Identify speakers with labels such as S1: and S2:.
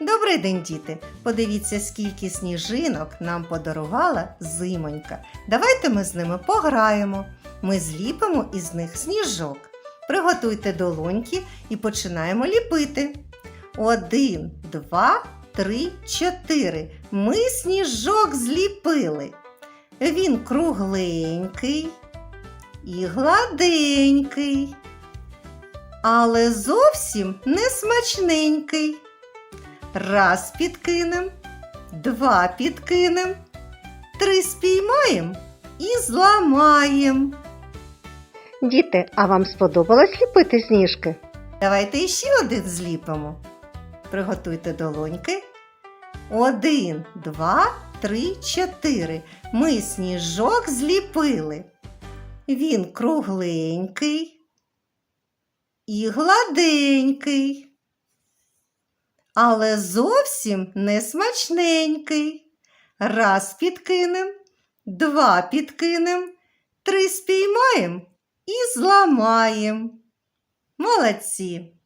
S1: Добрий день, діти! Подивіться, скільки сніжинок нам подарувала зимонька. Давайте ми з ними пограємо. Ми зліпимо із них сніжок. Приготуйте долоньки і починаємо ліпити. Один, два, три, чотири. Ми сніжок зліпили. Він кругленький і гладенький, але зовсім не смачненький. Раз підкинем, два підкинем, три спіймаєм і зламаєм.
S2: Діти, а вам сподобалось ліпити сніжки?
S1: Давайте іще один зліпимо. Приготуйте долоньки. Один, два, три, чотири. Ми сніжок зліпили. Він кругленький і гладенький, але зовсім не смачненький. Раз підкинем, два підкинем, три спіймаєм і зламаєм. Молодці!